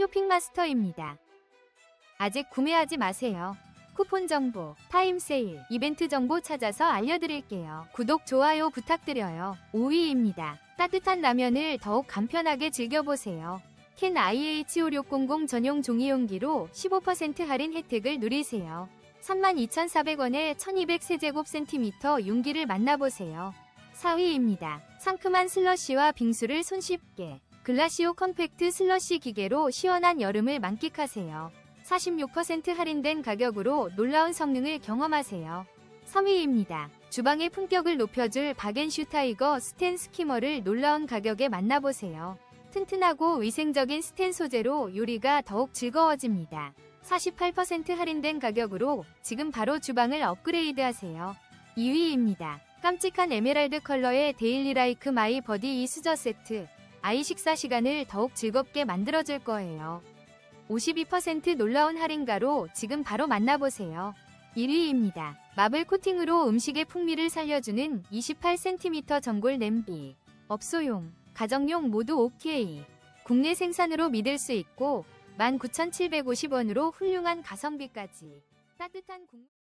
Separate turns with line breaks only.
쇼핑마스터입니다. 아직 구매하지 마세요. 쿠폰 정보, 타임 세일, 이벤트 정보 찾아서 알려드릴게요. 구독, 좋아요 부탁드려요. 5위입니다. 따뜻한 라면을 더욱 간편하게 즐겨보세요. 캔 IH5600 전용 종이용기로 15% 할인 혜택을 누리세요. 32,400원에 1200세제곱센티미터 용기를 만나보세요. 4위입니다. 상큼한 슬러시와 빙수를 손쉽게 글라시오 컴팩트 슬러시 기계로 시원한 여름을 만끽하세요. 46% 할인된 가격으로 놀라운 성능을 경험하세요. 3위입니다. 주방의 품격을 높여줄 바겐슈 타이거 스텐 스키머를 놀라운 가격에 만나보세요. 튼튼하고 위생적인 스텐 소재로 요리가 더욱 즐거워집니다. 48% 할인된 가격으로 지금 바로 주방을 업그레이드 하세요. 2위입니다. 깜찍한 에메랄드 컬러의 데일리 라이크 마이 버디 이 수저 세트. 아이 식사 시간을 더욱 즐겁게 만들어줄 거예요. 52% 놀라운 할인가로 지금 바로 만나보세요. 1위입니다. 마블 코팅으로 음식의 풍미를 살려주는 28cm 전골 냄비. 업소용, 가정용 모두 OK. 국내 생산으로 믿을 수 있고 19,750원으로 훌륭한 가성비까지. 따뜻한 국